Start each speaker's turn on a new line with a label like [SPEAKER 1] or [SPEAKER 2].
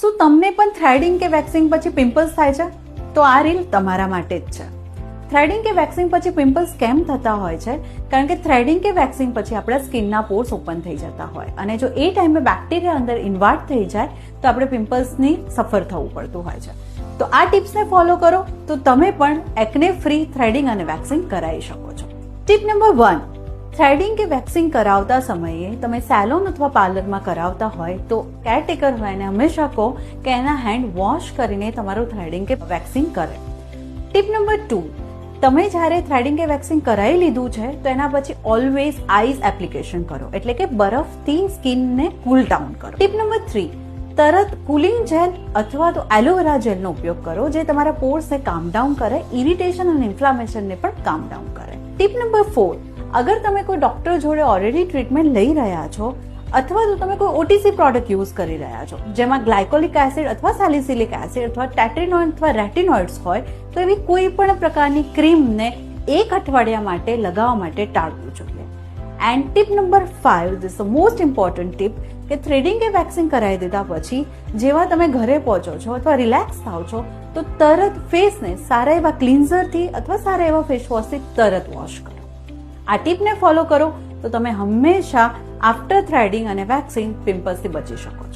[SPEAKER 1] શું તમને પણ થ્રેડિંગ કે વેક્સિંગ પછી પિમ્પલ્સ થાય છે? તો આ રીલ તમારા માટે જ છે. થ્રેડિંગ કે વેક્સિંગ પછી પિમ્પલ્સ કેમ થતા હોય છે? કારણ કે થ્રેડિંગ કે વેક્સિંગ પછી આપણા સ્કિનના પોર્સ ઓપન થઈ જતા હોય. અને જો એ ટાઈમે બેક્ટેરિયા અંદર ઇન્વાર્ટ થઈ જાય, તો આપણે પિમ્પલ્સની સફર થવું પડતું હોય છે. તો આ ટિપ્સને ફોલો કરો, તો તમે પણ એકને ફ્રી થ્રેડિંગ અને વેક્સિંગ કરાવી શકો છો. ટીપ નંબર વન થ્રેડિંગ કે વેક્સિંગ કરાવતા સમયે તમે સેલોન અથવા પાર્લરમાં કરાવતા હોય તો કેરટેકર હોય એને હંમેશા કહો કે એના હેન્ડ વોશ કરીને તમારું થ્રેડિંગ કે વેક્સિંગ કરે. ટીપ નંબર ટુ, તમે જ્યારે થ્રેડિંગ કે વેક્સિંગ કરાવી લીધું છે, તો એના પછી ઓલવેઝ આઈઝ એપ્લિકેશન કરો. એટલે કે બરફથી સ્કિનને કૂલ ડાઉન કરો. ટીપ નંબર થ્રી, તરત કુલિંગ જેલ અથવા તો એલોવેરા જેલનો ઉપયોગ કરો, જે તમારા પોર્સને કામ ડાઉન કરે ઇરિટેશન અને ઇન્ફ્લામેશનને પણ કામ ડાઉન કરે. ટીપ નંબર ફોર અગર તમે કોઈ ડોક્ટર જોડે ઓલરેડી ટ્રીટમેન્ટ લઈ રહ્યા છો, અથવા તો તમે કોઈ ઓટીસી પ્રોડક્ટ યુઝ કરી રહ્યા છો, જેમાં ગ્લાયકોલિક એસિડ અથવા સેલિસિલિક એસિડ અથવા ટેટ્રિનોઇડ અથવા રેટિનોઇડ્સ હોય, તો એવી કોઈ પણ પ્રકારની ક્રીમને એક અઠવાડિયા માટે લગાવવા માટે ટાળવું જોઈએ. And tip number five this the most important tip કે થ્રેડિંગ કે વેક્સિંગ કરાવી દીધા પછી, જેવા તમે ઘરે પહોંચો છો અથવા રિલેક્સ થાવ છો, તો તરત ફેસને સારા એવા ક્લિન્ઝરથી અથવા સારા એવા ફેસ વોશથી તરત વોશ કરો. આ ટીપને ફોલો કરો તો તમે હંમેશા આફ્ટર થ્રેડિંગ અને વેક્સિંગ પિમ્પલ્સથી બચી શકો